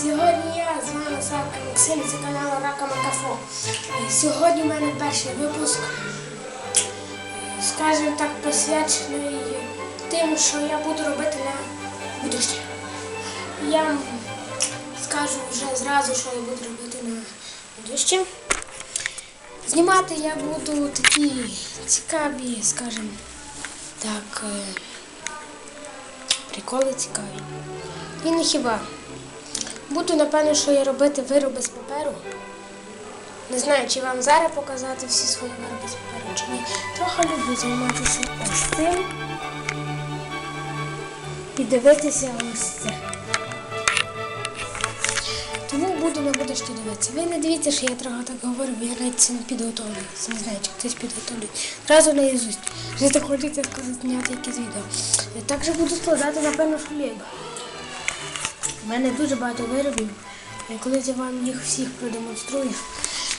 Сьогодні я з вами Савка Максим з каналу Рака Макафо. Сьогодні в мене перший випуск, скажімо так, посвячений тим, що я буду робити на будущее. Я скажу вже зразу, що я буду робити на будущее. Знімати я буду такі цікаві, скажімо так, е, приколи цікаві. І не хіба. Буду, напевно, що я робити вироби з паперу. Не знаю, чи вам зараз показати всі свої вироби з паперу, чи ні. Трохи люблю займатися ось цим. Піддивитися ось це. Тому буду на будущее дивитися. Ви не дивіться, що я трохи так говорю, бо я навіть це не підготовлюю. Не знаю, чи хтось підготовлює. Зразу на язусть. Вже так хочеться сказати, зняти якесь відео. Я також буду складати, напевно, що лего. У мене дуже багато виробів. І колись я вам їх всіх продемонструю.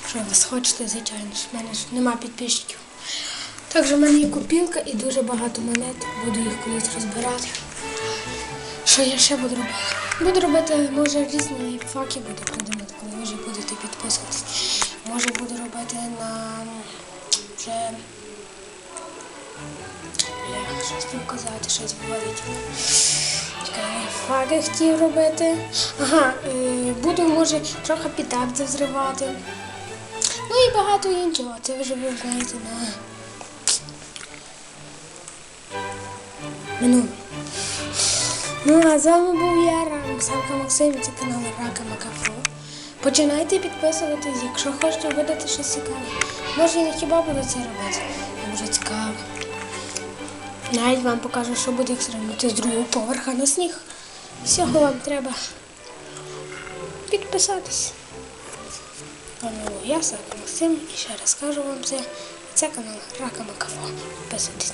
Що ви схочете, звичайно. В мене ж нема підписчиків. Також в мене є копілка і дуже багато монет. Буду їх колись розбирати. Що я ще буду робити? Буду робити, може, різні лайфхаки буду придумати, коли ви вже будете підписуватись. Може буду робити на вже щось не вказати, щось виводить. Лайфхаки хотів робити. Ага, е, буду, може, трохи пітарди взривати. Ну і багато іншого. Це вже ви знаєте на минуле. Ну, а з вами був я, Рамсанка Максим, це канал Рака Макафо. Починайте підписуватись, якщо хочете видати щось цікаве. Може, я хіба буду це робити. Дуже цікаво. Навіть вам покажу, що буде, їх зробити з другого поверха на сніг. Всього вам треба підписатись. Я, Савка Максим, і ще раз кажу вам це. Це канал Рака Макафо. Підписуйтесь.